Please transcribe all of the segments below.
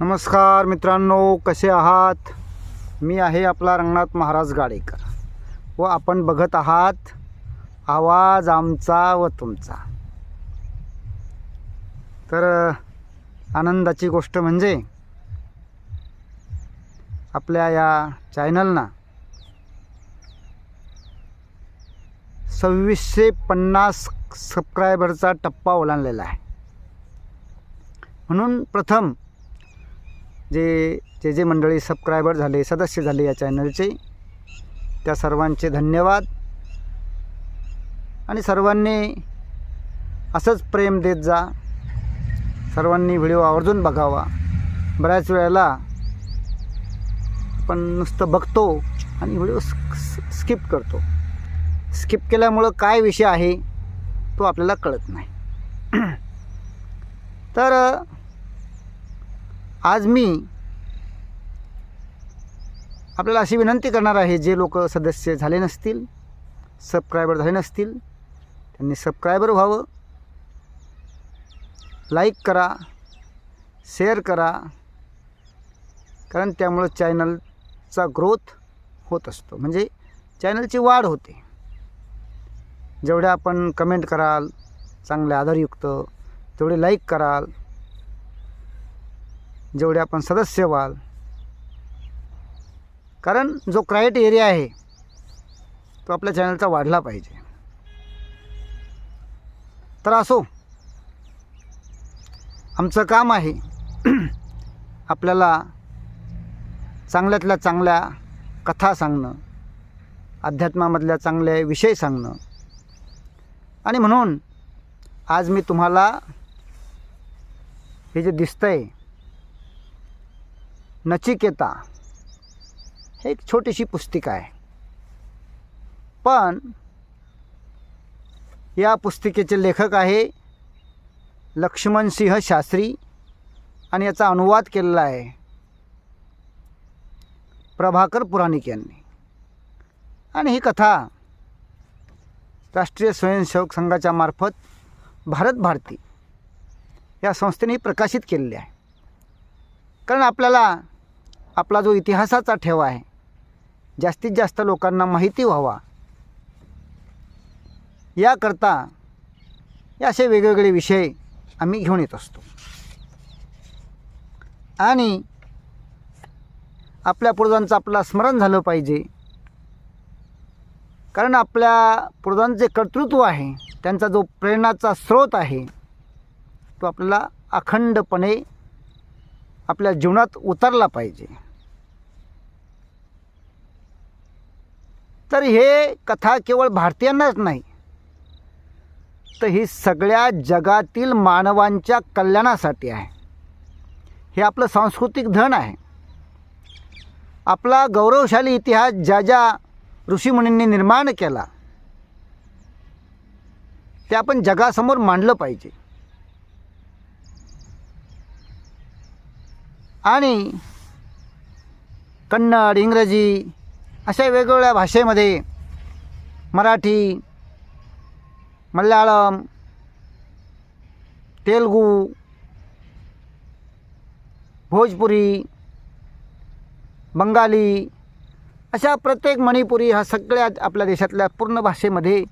नमस्कार मित्रांनो कसे आहात? मी आहे आपला रंगनाथ महाराज गाडेकर. व आपण बघत आहात आवाज आमचा व तुमचा. तर आनंदाची गोष्ट म्हणजे आपल्या या चॅनलना सव्वीसशे पन्नास सबस्क्रायबरचा टप्पा ओलांडलेला आहे. म्हणून प्रथम जे जे जे मंडळी सबस्क्रायबर झाले सदस्य झाले या चॅनलचे त्या सर्वांचे धन्यवाद. आणि सर्वांनी असंच प्रेम देत जा. सर्वांनी व्हिडिओ आवर्जून बघावा. बऱ्याच वेळेला आपण नुसतं बघतो आणि व्हिडिओ स्किप करतो. स्किप केल्यामुळं काय विषय आहे तो आपल्याला कळत नाही. तर आज मी आपल्याला अशी विनंती करणार आहे जे लोक सदस्य झाले नसतील सबस्क्रायबर झाले नसतील त्यांनी सबस्क्रायबर व्हावं. लाईक करा शेअर करा कारण त्यामुळं चॅनलचा ग्रोथ होत असतो. म्हणजे चॅनलची वाढ होते. जेवढ्या आपण कमेंट कराल चांगले आधारयुक्त तेवढे लाईक कराल जेवढे आपण सदस्य व्हाल. कारण जो क्रायटेरिया आहे तो आपल्या चॅनलचा वाढला पाहिजे. तर असो आमचं काम आहे आपल्याला चांगल्यातल्या चांगल्या कथा सांगणं अध्यात्मामधल्या चांगले विषय सांगणं. आणि म्हणून आज मी तुम्हाला हे जे दिसतं आहे नचिकेता हे एक छोटीशी पुस्तिका आहे. पण या पुस्तिकेचे लेखक आहे लक्ष्मण सिंह शास्त्री आणि याचा अनुवाद केलेला आहे प्रभाकर पुराणिक यांनी. आणि ही कथा राष्ट्रीय स्वयंसेवक संघाच्या मार्फत भारत भारती या संस्थेने प्रकाशित केलेली आहे. कारण आपल्याला आपला जो इतिहासाचा ठेवा आहे जास्तीत जास्त लोकांना माहिती व्हावा. याकरता असे वेगवेगळे विषय आम्ही घेऊन येत असतो. आणि आपल्या पूर्वजांचं आपलं स्मरण झालं पाहिजे. कारण आपल्या पूर्वांचे कर्तृत्व आहे त्यांचा जो प्रेरणाचा स्रोत आहे तो आपल्याला अखंडपणे आपल्या जीवनात उतरला पाहिजे. तर हे कथा केवळ भारतीयांनाच नाही तर ही सगळ्या जगातील मानवांच्या कल्याणासाठी आहे. हे आपलं सांस्कृतिक धन आहे. आपला गौरवशाली इतिहास ज्या ज्या ऋषीमुनींनी निर्माण केला ते आपण जगासमोर मांडलं पाहिजे. आणि कन्नड इंग्रजी अशा वेगवेगळ्या भाषेमध्ये मराठी मल्याळम तेलगू भोजपुरी बंगाली अशा प्रत्येक मणिपुरी ह्या सगळ्या आपल्या देशातल्या पूर्ण भाषेमध्ये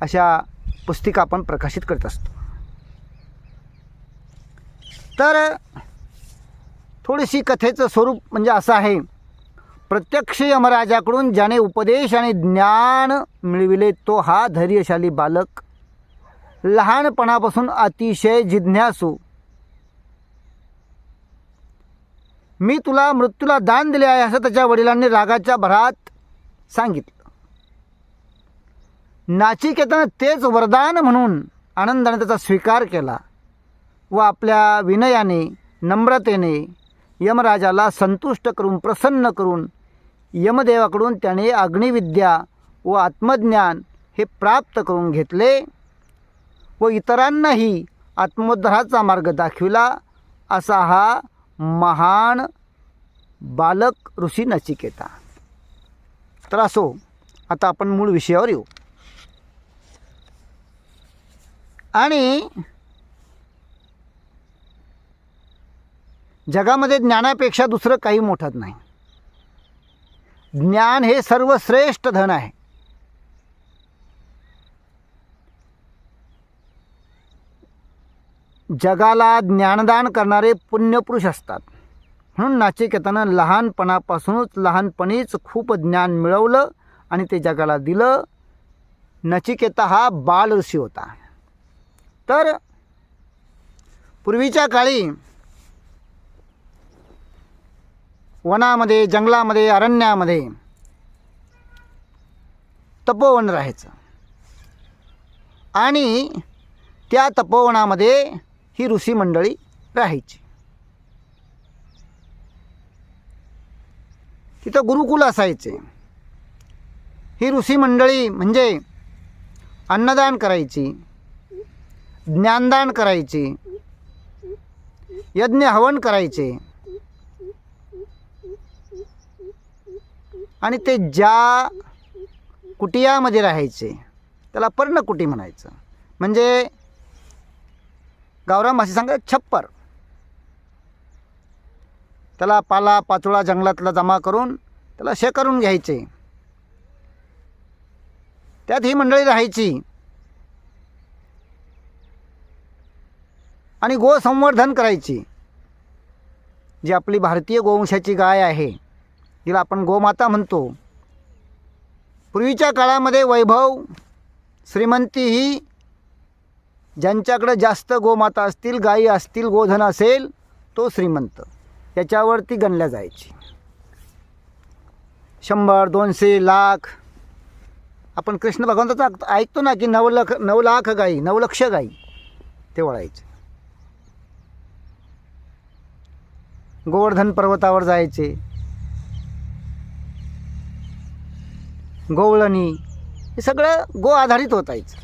अशा पुस्तिका आपण प्रकाशित करत असतो. तर थोडीशी कथेचं स्वरूप म्हणजे असं आहे. प्रत्यक्ष यमराजाकडून ज्याने उपदेश आणि ज्ञान मिळविले तो हा धैर्यशाली बालक. लहानपणापासून अतिशय जिज्ञासू. मी तुला मृत्यूला दान दिले आहे असं त्याच्या वडिलांनी रागाच्या भरात सांगितलं. नाचिकेतनं तेच वरदान म्हणून आनंदाने त्याचा स्वीकार केला व आपल्या विनयाने नम्रतेने यमराजाला संतुष्ट करून प्रसन्न करून यमदेवाकडून त्याने अग्निविद्या व आत्मज्ञान हे प्राप्त करून घेतले व इतरांनाही आत्मोद्धाराचा मार्ग दाखविला असा हा महान बालक ऋषी नचिकेता. तर असो आता आपण मूळ विषयावर येऊ. आणि जगामध्ये ज्ञानापेक्षा दुसरं काही मोठत नाही. ज्ञान हे सर्वश्रेष्ठ धन आहे. जगाला ज्ञानदान करणारे पुण्यपुरुष असतात. म्हणून नाचिकेतानं लहानपणापासूनच लहानपणीच खूप ज्ञान मिळवलं आणि ते जगाला दिलं. नचिकेता हा बाल ऋषी होता. तर पूर्वीच्या काळी वनामध्ये जंगलामध्ये अरण्यामध्ये तपोवन राहायचं. आणि त्या तपोवनामध्ये ही ऋषी मंडळी राहायची. तिथं गुरुकुल असायचे. ही ऋषी मंडळी म्हणजे अन्नदान करायची ज्ञानदान करायची यज्ञ हवन करायचे आणि ते ज्या कुटियामध्ये राहायचे त्याला पर्णकुटी म्हणायचं. म्हणजे गावराम भाषेत सांगा छप्पर. त्याला पाला पाचोळा जंगलातला जमा करून त्याला शेकरून घ्यायचे. त्यात ही मंडळी राहायची. आणि गोसंवर्धन करायची. जी आपली भारतीय गोवंशाची गाय आहे. जिला आपण गोमाता म्हणतो. पूर्वीच्या काळामध्ये वैभव श्रीमंती ही ज्यांच्याकडे जास्त गोमाता असतील गायी असतील गोधन असेल तो श्रीमंत. याच्यावरती गणल्या जायची. शंभर दोनशे लाख. आपण कृष्ण भगवंताचा ऐकतो ना की नऊ नऊ लाख गाई नऊ लक्ष गाई ते वळायचे. गोवर्धन पर्वतावर जायचे. गोवळणी हे सगळं गो आधारित होतायचं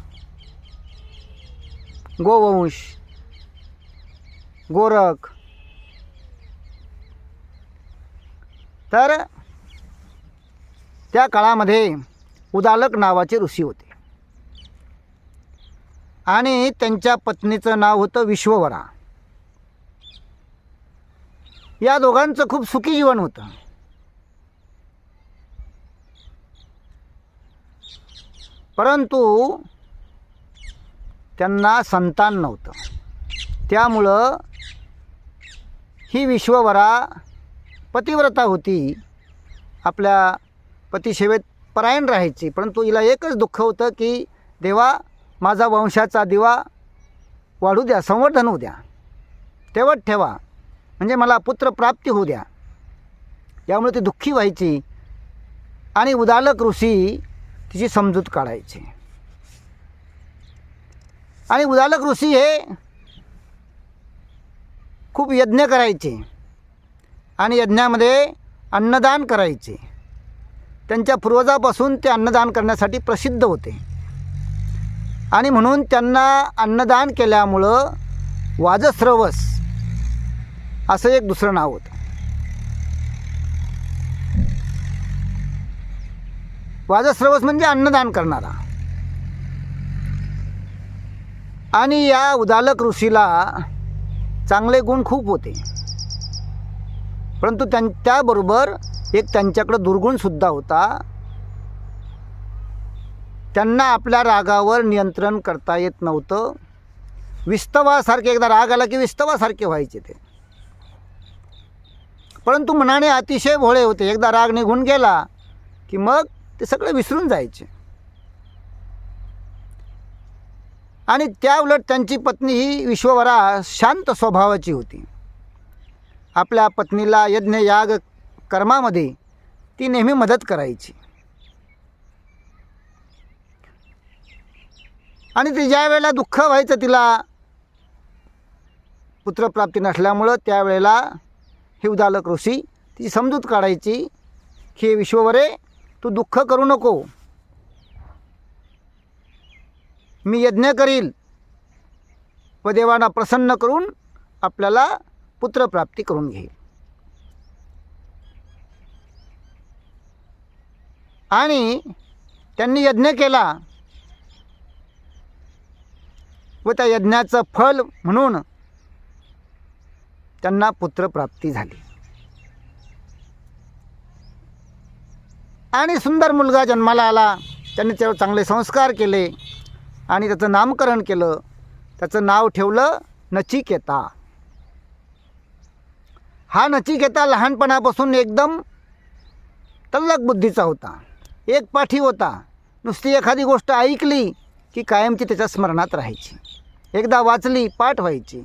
गोवंश गोरख. तर त्या काळामध्ये उदालक नावाचे ऋषी होते. आणि त्यांच्या पत्नीचं नाव होतं विश्ववरा. या दोघांचं खूप सुखी जीवन होतं. परंतु त्यांना संतान नव्हतं. त्यामुळं ही विश्ववरा पतिव्रता होती. आपल्या पतिसेवेत परायण राहायची. परंतु हिला एकच दुःख होतं की देवा माझा वंशाचा दिवा वाढू द्या संवर्धन होऊ द्या. तेवट ठेवा. म्हणजे मला पुत्र प्राप्ती होऊ द्या. यामुळे ती दुःखी व्हायची. आणि उदालक ऋषी तिची समजूत काढायची. आणि उदालक ऋषी हे खूप यज्ञ करायचे. आणि यज्ञामध्ये अन्नदान करायचे. त्यांच्या पूर्वजापासून ते अन्नदान करण्यासाठी प्रसिद्ध होते. आणि म्हणून त्यांना अन्नदान केल्यामुळं वाजस्रवस असं एक दुसरं नाव होतं. वाजस्रवस म्हणजे अन्नदान करणारा. आणि या उदालक ऋषीला चांगले गुण खूप होते. परंतु त्यां त्याबरोबर एक त्यांच्याकडं दुर्गुणसुद्धा होता. त्यांना आपल्या रागावर नियंत्रण करता येत नव्हतं. विस्तवासारखे एकदा राग आला की विस्तवासारखे व्हायचे ते. परंतु मनाने अतिशय भोळे होते. एकदा राग निघून गेला की मग ते सगळं विसरून जायचे. आणि त्या उलट त्यांची पत्नी ही विश्ववरा शांत स्वभावाची होती. आपल्या पत्नीला यज्ञ याग कर्मामध्ये ती नेहमी मदत करायची. आणि ती ज्या वेळेला दुःख व्हायचं तिला पुत्रप्राप्ती नसल्यामुळं त्यावेळेला हिवदालक ऋषी तिची समजूत काढायची की हे विश्ववरे तू दुःख करू नको. मी यज्ञ करील. व देवांना प्रसन्न करून आपल्याला पुत्रप्राप्ती करून घेईल. आणि त्यांनी यज्ञ केला. व त्या यज्ञाचं फल म्हणून त्यांना पुत्रप्राप्ती झाली. आणि सुंदर मुलगा जन्माला आला. त्यांनी त्यावर चांगले संस्कार केले आणि त्याचं नामकरण केलं. त्याचं नाव ठेवलं नचिकेता. हा नचिकेता लहानपणापासून एकदम तल्लक बुद्धीचा होता. एक पाठी होता. नुसती एखादी गोष्ट ऐकली की कायमची त्याच्या स्मरणात राहायची. एकदा वाचली पाठ व्हायची.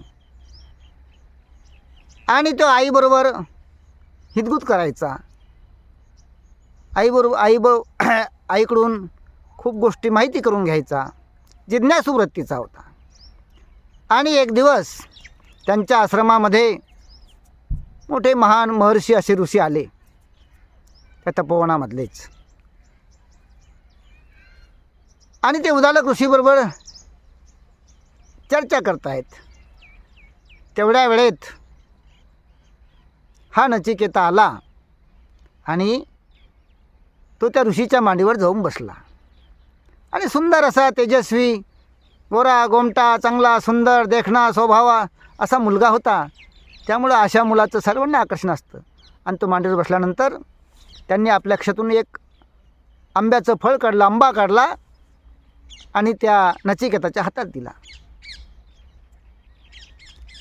आणि तो आईबरोबर हितगुत करायचा. आईबरोबर आईबरोबर आईकडून खूप गोष्टी माहिती करून घ्यायचा जिज्ञासुवृत्तीचा होता. आणि एक दिवस त्यांच्या आश्रमामध्ये मोठे महान महर्षी असे ऋषी आले त्या तपोवनामधलेच. आणि ते उदालक ऋषीबरोबर चर्चा करतायत. तेवढ्या वेळेत हा नचिकेता आला आणि तो त्या ऋषीच्या मांडीवर जाऊन बसला. आणि सुंदर असा तेजस्वी गोरा गोमटा चांगला सुंदर देखणा स्वभावा असा मुलगा होता. त्यामुळं अशा मुलाचं सर्वांना आकर्षण असतं. आणि तो मांडीवर बसल्यानंतर त्यांनी आपल्या क्षातून एक आंब्याचं फळ काढलं आंबा काढला आणि त्या नचिकेताच्या हातात दिला.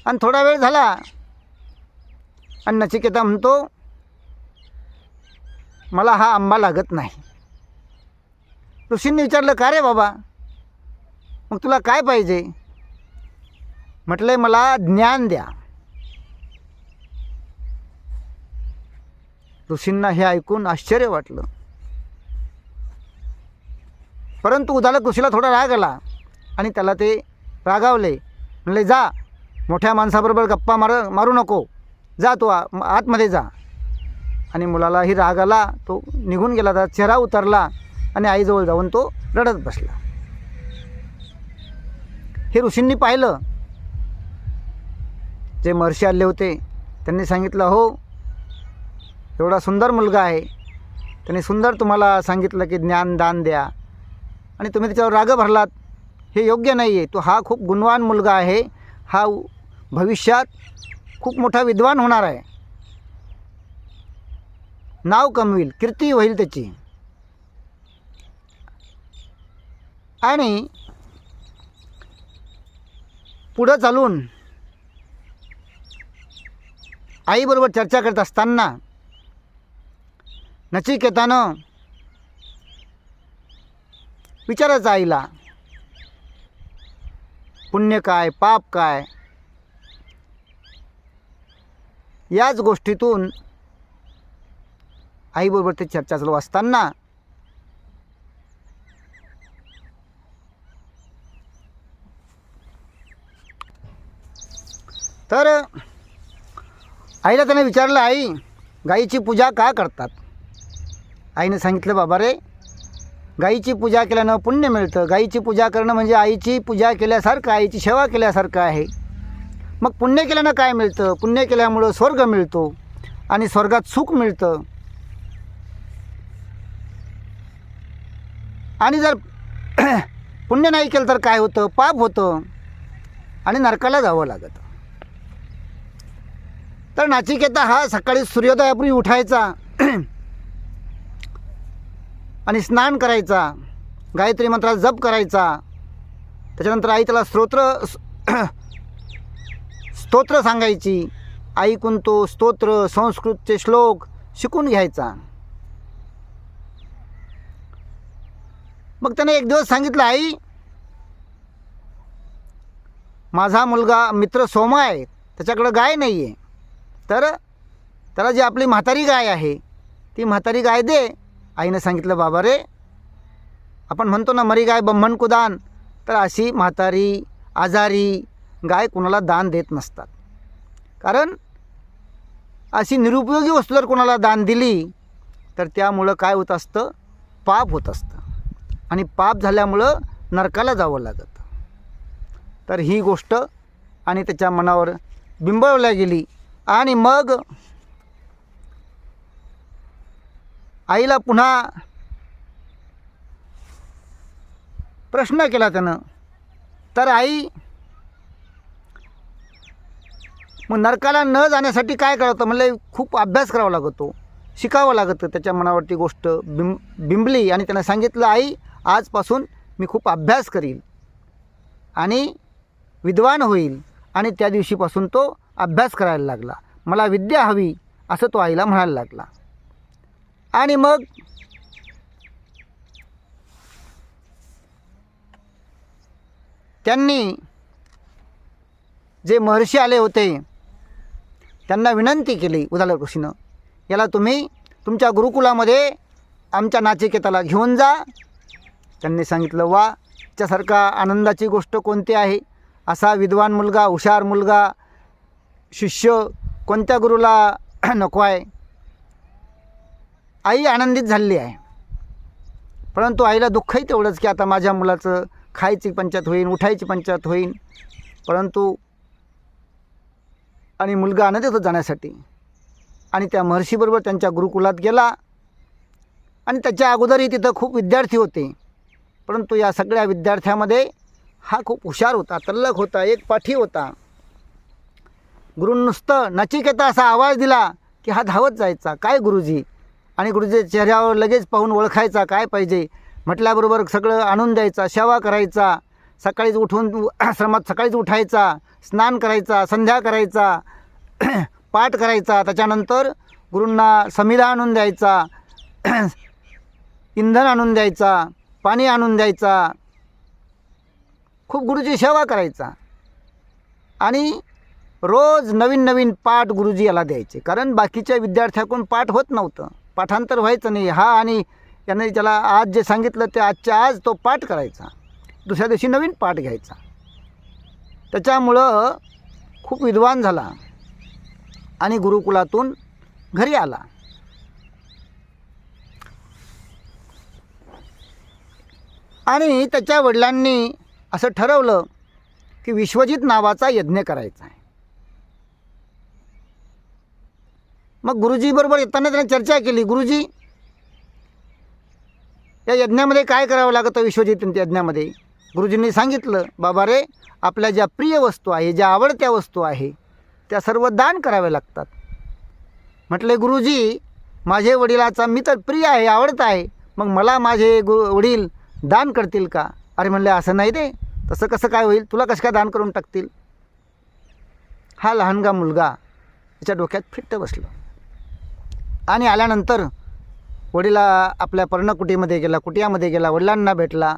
आणि थोडा वेळ झाला आणि नचिकेता म्हणतो मला हा आंबा लागत नाही. ऋषींनी विचारलं का रे बाबा? मग तुला काय पाहिजे? म्हटलंय मला ज्ञान द्या. ऋषींना हे ऐकून आश्चर्य वाटलं. परंतु उदालक ऋषीला थोडा राग आला आणि त्याला ते रागावले. म्हणले जा मोठ्या माणसाबरोबर गप्पा मार मारू नको. जा तू आतमध्ये जा. आणि मुलालाही राग आला तो निघून गेला त्याचा चेहरा उतरला आणि आईजवळ जाऊन तो रडत बसला. हे ऋषींनी पाहिलं. जे महर्षी आले होते त्यांनी सांगितलं हो एवढा सुंदर मुलगा आहे. त्यांनी सुंदर तुम्हाला सांगितलं की ज्ञान दान द्या. आणि तुम्ही त्याच्यावर राग भरलात. हे योग्य नाही आहे तो हा खूप गुणवान मुलगा आहे. हा भविष्यात खूप मोठा विद्वान होणार आहे. नाव कमविल कीर्ती होईल त्याची. आणि पुढं चालून आईबरोबर चर्चा करत असताना नचिकेतानं विचारायचं आईला पुण्य काय पाप काय? याच गोष्टीतून आईबरोबर ते चर्चा चालू असताना तर आईला त्याने विचारलं आई गाईची पूजा का करतात? आईने सांगितलं बाबा रे गाईची पूजा केल्यानं पुण्य मिळतं. गाईची पूजा करणं म्हणजे आईची पूजा केल्यासारखं आईची सेवा केल्यासारखं आहे. मग पुण्य केल्यानं काय मिळतं? पुण्य केल्यामुळं स्वर्ग मिळतो आणि स्वर्गात सुख मिळतं. आणि जर पुण्य नाही केलं तर काय होतं? पाप होतं. आणि नरकाला जावं लागतं. तर नाचिकेता हा सकाळी सूर्योदयापूर्वी उठायचा आणि स्नान करायचा. गायत्री मंत्राचा जप करायचा. त्याच्यानंतर आई त्याला स्तोत्र स्तोत्र सांगायची. ऐकून तो स्तोत्र संस्कृतचे श्लोक शिकून घ्यायचा. मग त्याने एक दिवस सांगितलं आई माझा मुलगा मित्र सोमा आहे त्याच्याकडं गाय नाही आहे तर त्याला जी आपली म्हातारी गाय आहे ती म्हातारी गाय दे. आईनं सांगितलं बाबा रे आपण म्हणतो ना मरी गाय ब्रह्मण कुदान. तर अशी म्हातारी आजारी गाय कुणाला दान देत नसतात. कारण अशी निरुपयोगी वस्तू जर कोणाला दान दिली तर त्यामुळं काय होत असतं? पाप होत असतं. आणि पाप झाल्यामुळं नरकाला जावं लागत. तर ही गोष्ट आणि त्याच्या मनावर बिंबवल्या गेली. आणि मग आईला पुन्हा प्रश्न केला त्यानं. तर आई मग नरकाला न जाण्यासाठी काय करावं? म्हणलं खूप अभ्यास करावा लागतो. शिकावं लागतं. त्याच्या मनावरती गोष्ट बिं बिंबली आणि त्यानं सांगितलं आई आजपासून मी खूप अभ्यास करील आणि विद्वान होईल. आणि त्या दिवशीपासून तो अभ्यास करायला लागला. मला विद्या हवी असं तो आईला म्हणायला लागला. आणि मग त्यांनी जे महर्षी आले होते त्यांना विनंती केली उदालक ऋषीनं याला तुम्ही तुमच्या गुरुकुलामध्ये आमच्या नाचिकेताला घेऊन जा त्यांनी सांगितलं वा च्यासारखा आनंदाची गोष्ट कोणती आहे? असा विद्वान मुलगा हुशार मुलगा शिष्य कोणत्या गुरुला नको आहे? आई आनंदित झालेली आहे. परंतु आईला दुःखही तेवढंच की आता माझ्या मुलाचं खायची पंचायत होईल उठायची पंचायत होईल परंतु आणि मुलगा आणत येतो जाण्यासाठी. आणि त्या महर्षीबरोबर त्यांच्या गुरुकुलात गेला. आणि त्याच्या अगोदरही तिथं खूप विद्यार्थी होते. परंतु या सगळ्या विद्यार्थ्यामध्ये हा खूप हुशार होता तल्लक होता एक पाठी होता. गुरु नुसतं नचिकेता असा आवाज दिला की हा धावत जायचा. काय गुरुजी? आणि गुरुजी चेहऱ्यावर लगेच पाहून ओळखायचा काय पाहिजे? म्हटल्याबरोबर सगळं आणून द्यायचा सेवा करायचा सकाळीच उठून आश्रमात सकाळीच उठायचा स्नान करायचा संध्या करायचा पाठ करायचा. त्याच्यानंतर गुरूंना समिधा आणून द्यायचा इंधन आणून द्यायचा पाणी आणून द्यायचा. खूप गुरुची सेवा करायचा. आणि रोज नवीन नवीन पाठ गुरुजी याला द्यायचे. कारण बाकीच्या विद्यार्थ्याकडून पाठ होत नव्हतं. पाठांतर व्हायचं नाही. हा आणि याने त्याला आज जे सांगितलं ते आजच्या आज तो पाठ करायचा. दुसऱ्या दिवशी नवीन पाठ घ्यायचा. त्याच्यामुळं खूप विद्वान झाला. आणि गुरुकुलातून घरी आला. आणि त्याच्या वडिलांनी असं ठरवलं की विश्वजित नावाचा यज्ञ करायचा आहे. मग गुरुजीबरोबर येताना त्याने चर्चा केली गुरुजी या यज्ञामध्ये काय करावं लागतं विश्वजित यज्ञामध्ये? गुरुजींनी सांगितलं बाबा रे आपल्या ज्या प्रिय वस्तू आहे ज्या आवडत्या वस्तू आहे त्या सर्व दान कराव्या लागतात. म्हटले गुरुजी माझे वडिलाचा मी तर प्रिय आहे आवडत आहे मग मला माझे गु वडील दान करतील का? अरे म्हणले असं नाही दे तसं कसं काय होईल? तुला कसं काय दान करून टाकतील? हा लहानगा मुलगा त्याच्या डोक्यात फिट्ट बसलं. आणि आल्यानंतर वडीला आपल्या पर्णकुटीमध्ये गेला कुटियामध्ये गेला वडिलांना भेटला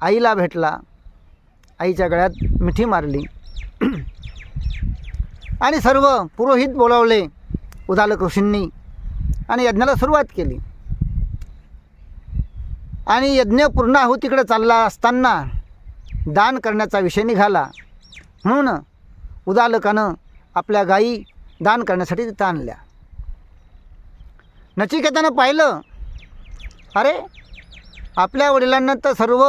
आईला भेटला. आईच्या गळ्यात मिठी मारली. आणि सर्व पुरोहित बोलावले उदालक ऋषींनी आणि यज्ञाला सुरुवात केली. आणि यज्ञ पूर्ण पूर्णाहुतीकडे चालला असताना दान करण्याचा विषय निघाला. म्हणून उदालकानं आपल्या गायी दान करण्यासाठी तिथं आणल्या. नचिकेतानं पाहिलं अरे आपल्या वडिलांना तर सर्व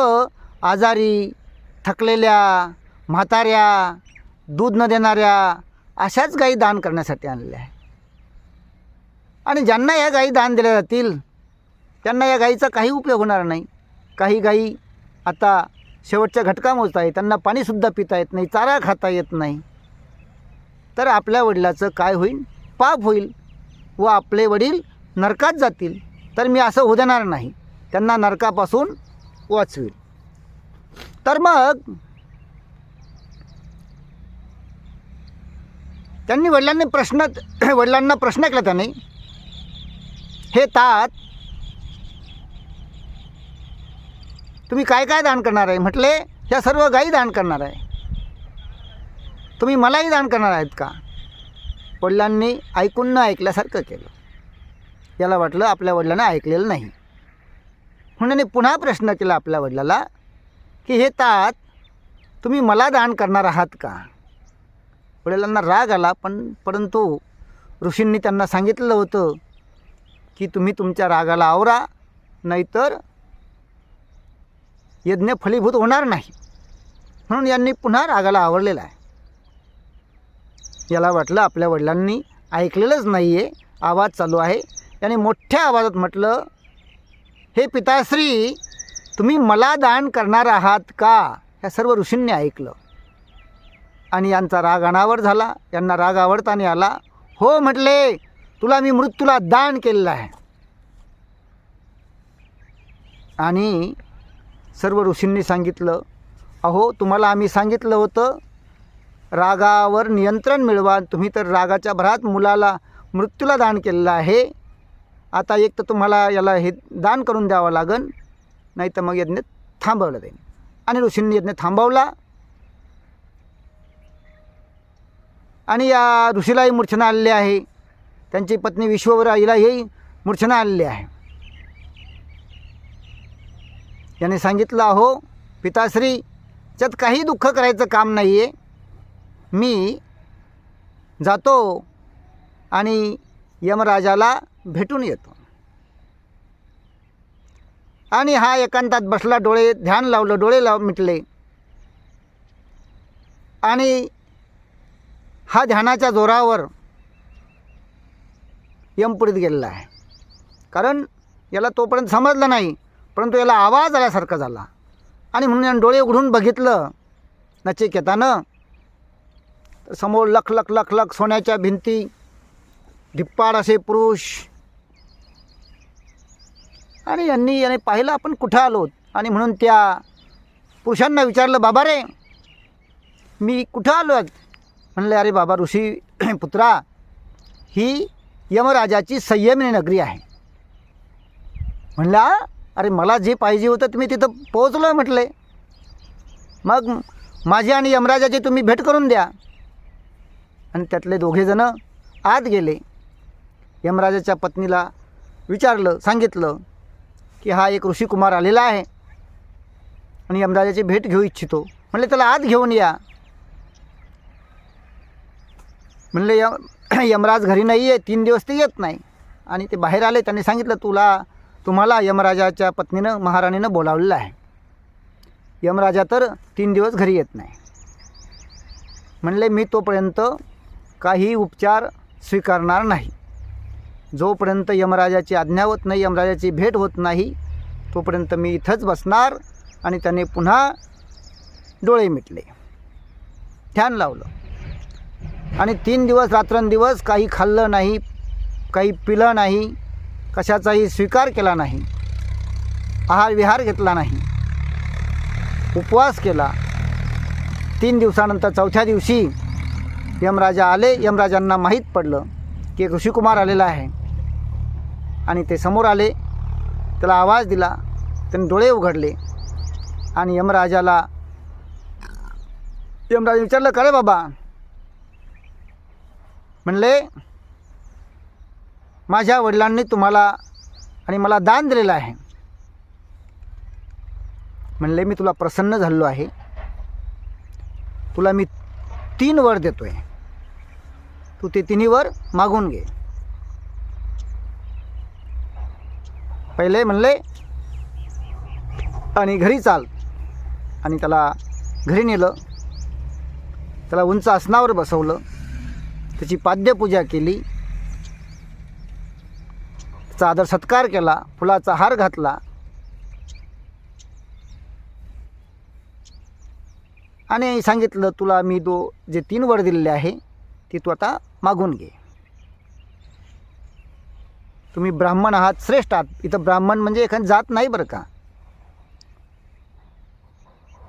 आजारी थकलेल्या म्हाताऱ्या दूध न देणाऱ्या अशाच गायी दान करण्यासाठी आणल्या. आहे आणि ज्यांना या गायी दान दिल्या जातील त्यांना या गाईचा काही उपयोग होणार नाही. काही गाई आता शेवटच्या घटका मोजत आहे त्यांना पाणीसुद्धा पिता येत नाही चारा खाता येत नाही. तर आपल्या वडिलाचं काय होईल? पाप होईल व आपले वडील नरकात जातील. तर मी असं होऊ देणार नाही. त्यांना नरकापासून वाचवेल. तर मग त्यांनी वडिलांनी प्रश्न वडिलांना प्रश्न केला त्याने. हे तात तुम्ही काय काय दान करणार आहे? म्हटले ह्या सर्व गायी दान करणार आहे. तुम्ही मलाही दान करणार आहेत का? वडिलांनी ऐकून न ऐकल्यासारखं केलं. याला वाटलं आपल्या वडिलांना ऐकलेलं नाही. म्हणून पुन्हा प्रश्न केला आपल्या वडिलाला की हे तात तुम्ही मला दान करणार आहात का? वडिलांना राग आला पण परंतु ऋषींनी त्यांना सांगितलं होतं की तुम्ही तुमच्या रागाला आवरा नाहीतर यज्ञ फलीभूत होणार नाही. म्हणून यांनी पुन्हा रागाला आवरलेला आहे. याला वाटलं आपल्या वडिलांनी ऐकलेलंच नाही आहे आवाज चालू आहे. याने मोठ्या आवाजात म्हटलं हे पिताश्री तुम्ही मला दान करणार आहात का? ह्या सर्व ऋषींनी ऐकलं. आणि यांचा राग अनावर झाला. यांना राग आवडताना आला हो म्हटले तुला मी मृत्यूला दान केलेलं आहे. आणि सर्व ऋषींनी सांगितलं अहो तुम्हाला आम्ही सांगितलं होतं रागावर नियंत्रण मिळवा तुम्ही तर रागाच्या भरात मुलाला मृत्यूला दान केलेलं आहे. आता एक तर तुम्हाला याला हे दान करून द्यावं लागन नाही तर मग यज्ञ थांबवलं जाईल. आणि ऋषींनी यज्ञ थांबवला. आणि या ऋषीलाही मूर्छना आलेली आहे. त्यांची पत्नी विश्ववराईलाही मूर्छना आलेली आहे. याने सांगितलं अहो पिताश्री त्यात काही दुःख करायचं काम नाही आहे मी जातो आणि यमराजाला भेटून येतो. आणि हा एकांतात बसला डोळे ध्यान लावलं डोळे लाव मिटले. आणि हा ध्यानाच्या जोरावर यमपुरीत गेलेला आहे. कारण याला तोपर्यंत समजलं नाही परंतु याला आवाज आल्यासारखा झाला. आणि म्हणून यानं डोळे उघडून बघितलं. नचिकेतानं तर समोर लख लख लख लख सोन्याच्या भिंती धिप्पाड असे पुरुष. आणि यांनी याने पाहिलं आपण कुठं आलो. आणि म्हणून त्या पुरुषांना विचारलं बाबा रे मी कुठं आलो? आहेत म्हणले अरे बाबा ऋषी पुत्रा ही यमराजाची संयमिनी नगरी आहे. म्हणला अरे मला जे पाहिजे होतं तुम्ही तिथं पोहोचलो आहे म्हटले. मग माझी आणि यमराजाची तुम्ही भेट करून द्या. आणि त्यातले दोघेजणं आत गेले. यमराजाच्या पत्नीला विचारलं सांगितलं की हा एक ऋषिकुमार आलेला आहे. आणि यमराजाची भेट घेऊ इच्छितो. म्हणले त्याला आत घेऊन या. म्हणले यम यमराज घरी नाही आहे तीन दिवस ते येत नाही. आणि ते बाहेर आले त्यांनी सांगितलं तुला तुम्हाला यमराजाच्या पत्नीनं महाराणीनं बोलावलेलं आहे. यमराजा तर तीन दिवस घरी येत नाही. म्हणले मी तोपर्यंत काही उपचार स्वीकारणार नाही. जोपर्यंत यमराजाची आज्ञा होत नाही यमराजाची भेट होत नाही तोपर्यंत मी इथंच बसणार आणि त्याने पुन्हा डोळे मिटले. ध्यान लावलं. आणि तीन दिवस रात्रंदिवस काही खाल्लं नाही काही पिलं नाही कशाचाही स्वीकार केला नाही. आहार विहार घेतला नाही. उपवास केला. तीन दिवसानंतर चौथ्या दिवशी यमराजा आले. यमराजांना माहीत पडलं की एक ऋषिकुमार आलेला आहे. आणि ते समोर आले. त्याला आवाज दिला. त्यांनी डोळे उघडले. आणि यमराजाला यमराज विचारलं का रे बाबा? म्हणले माझ्या वडिलांनी तुम्हाला आणि मला दान दिलेलं आहे. म्हणले मी तुला प्रसन्न झालो आहे. तुला मी तीन वर देतो आहे तू ते तिन्ही वर मागून घे. पहिले म्हणले आणि घरी चाल. आणि त्याला घरी नेलं. त्याला उंच आसनावर बसवलं. त्याची पाद्यपूजा केली. चा आदर सत्कार केला फुलाचा हार घातला. आणि सांगितलं तुला मी दो जे तीन वर दिलेले आहे ती तू आता मागून घे. तुम्ही ब्राह्मण आहात श्रेष्ठ आहात. इथं ब्राह्मण म्हणजे एखादी जात नाही बरं का?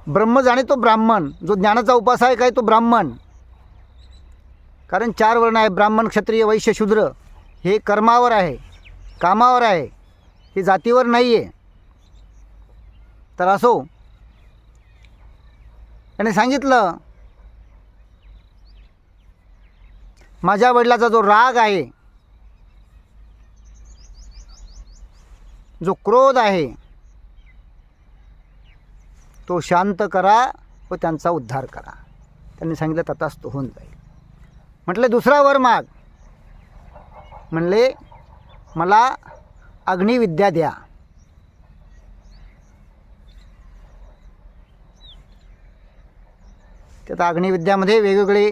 ब्रह्म जाणे तो ब्राह्मण जो ज्ञानाचा उपास आहे काय तो ब्राह्मण. कारण चार वर्ण आहे ब्राह्मण क्षत्रिय वैश्य शूद्र. हे कर्मावर आहे. कामावर आहे. हे जातीवर नाही आहे तर असो. त्याने सांगितलं माझ्या वडिलाचा जो राग आहे जो क्रोध आहे तो शांत करा व त्यांचा उद्धार करा. त्यांनी सांगितलं तथाच तो होऊन जाईल. म्हटले दुसरा वर माग म्हणले मला अग्निविद्या द्या. त्यात अग्निविद्यामध्ये वेगवेगळे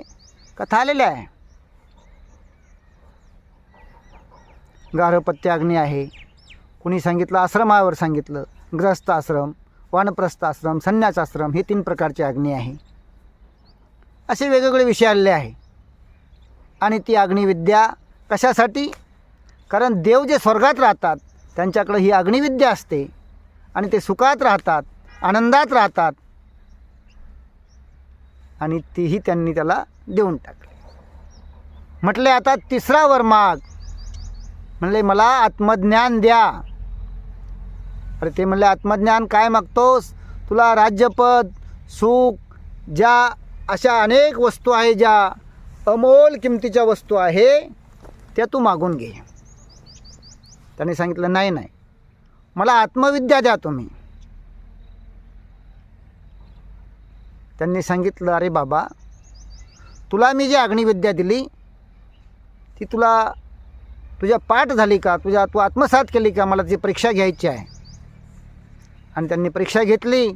कथा आलेल्या आहे. गारहपत्य अग्नी आहे. कुणी सांगितलं आश्रमावर सांगितलं ग्रस्त आश्रम वानप्रस्थ आश्रम संन्यास आश्रम हे तीन प्रकारचे अग्नी आहे. असे वेगवेगळे विषय आलेले आहे. आणि ती अग्निविद्या कशासाठी कारण देव जे स्वर्गात राहतात त्यांच्याकडं ही अग्निविद्या असते. आणि ते सुखात राहतात आनंदात राहतात. आणि तीही त्यांनी त्याला देऊन टाकली. म्हटले आता तिसरा वर माग. म्हणले मला आत्मज्ञान द्या. अरे ते म्हणले आत्मज्ञान काय मागतोस? तुला राज्यपद सुख ज्या अशा अनेक वस्तू आहे ज्या अमोल किमतीच्या वस्तू आहे त्या तू मागून घे. त्याने सांगितलं नाही नाही. मला आत्मविद्या द्या तुम्ही. त्यांनी सांगितलं अरे बाबा तुला मी जी अग्निविद्या दिली ती तुला तुझ्या पाठ झाली का? तुझ्या तू आत्मसात केली का? मला ती परीक्षा घ्यायची आहे. आणि त्यांनी परीक्षा घेतली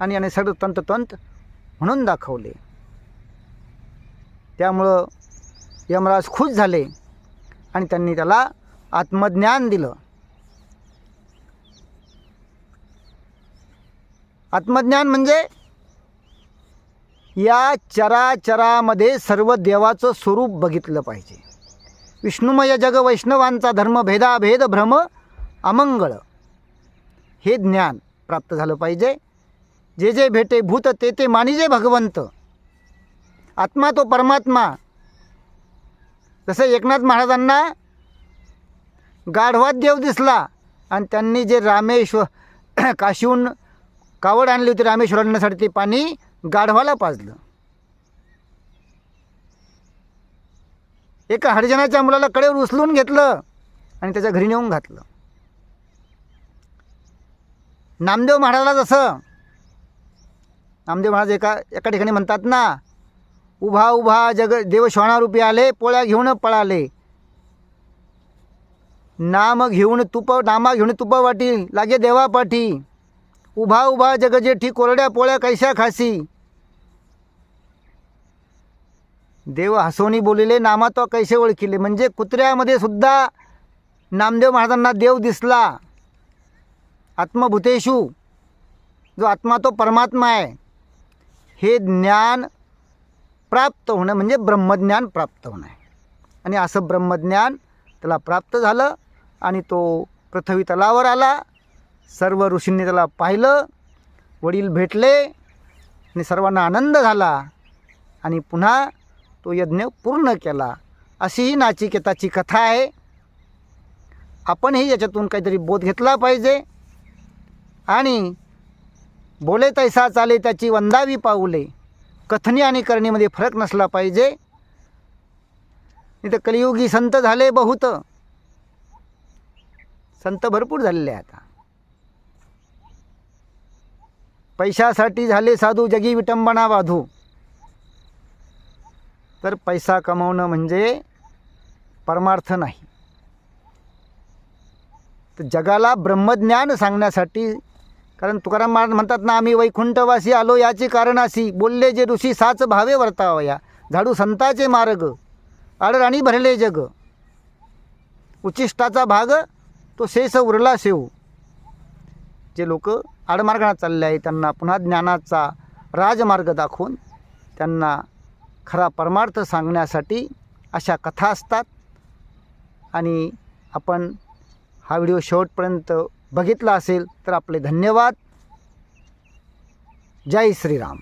आणि याने सगळं तंततंत म्हणून दाखवले. त्यामुळं यमराज खुश झाले आणि त्यांनी त्याला आत्मज्ञान दिलं. आत्मज्ञान म्हणजे या चराचरामध्ये सर्व देवाचं स्वरूप बघितलं पाहिजे. विष्णुमय जग वैष्णवांचा धर्म भेदाभेद भ्रम अमंगळ. हे ज्ञान प्राप्त झालं पाहिजे. जे जे भेटे भूत ते ते मानिजे भगवंत. आत्मा तो परमात्मा. जसं एकनाथ महाराजांना गाढवात देव दिसला. आणि त्यांनी जे रामेश्वर काशीहून कावड आणली होती रामेश्वर आणण्यासाठी ते पाणी गाढवाला पाजलं. एका हरिजनाच्या मुलाला कडेवर उचलून घेतलं आणि त्याच्या घरी नेऊन घातलं. नामदेव महाराजला जसं नामदेव महाराज एका एका ठिकाणी म्हणतात ना उभा उभा जग देव श्वानारूपी आले पोळ्या घेऊन पळाले. नाम घेऊन तुप नामा घेऊन तुप वाटी लागे देवा पाठी. उभा उभा जगजेठी कोरड्या पोळ्या कैशा खासी. देव हसवणी बोलिले नामा तो कैसे ओळखिले? म्हणजे कुत्र्यामध्ये सुद्धा नामदेव महाराजांना देव दिसला. आत्मभूतेशू जो आत्मा तो परमात्मा आहे हे ज्ञान प्राप्त होणं म्हणजे ब्रह्मज्ञान प्राप्त होणं आहे. आणि असं ब्रह्मज्ञान त्याला प्राप्त झालं आणि तो पृथ्वी तलावर आला. सर्व ऋषींनी त्याला पाहिलं. वडील भेटले आणि सर्वांना आनंद झाला. आणि पुन्हा तो यज्ञ पूर्ण केला. अशी ही नाचिकेताची कथा आहे. आपणही याच्यातून काहीतरी बोध घेतला पाहिजे. आणि बोले तैसा चाले त्याची वंदावी पाऊले. कथनी आणि करणीमध्ये फरक नसला पाहिजे. इथं कलियुगी संत झाले बहुत. संत भरपूर झालेले आहे आता. पैशासाठी झाले साधू जगी विटंबना वाधू. तर पैसा कमवणं म्हणजे परमार्थ नाही. तर जगाला ब्रह्मज्ञान सांगण्यासाठी कारण तुकाराम महाराज म्हणतात ना आम्ही वैकुंठवासी आलो याचे कारण अशी बोलले जे ऋषी साच भावे वर्तावया. झाडू संताचे मार्ग. आडराणी भरले जग. उचिष्टाचा भाग तो शेष उरला शेव. जे लोक आडमार्गाने चालले आहे त्यांना पुन्हा ज्ञानाचा राजमार्ग दाखवून त्यांना खरा परमार्थ सांगण्यासाठी अशा कथा असतात. आणि आपण हा व्हिडिओ शेवटपर्यंत बघितला असेल तर आपले धन्यवाद. जय श्रीराम.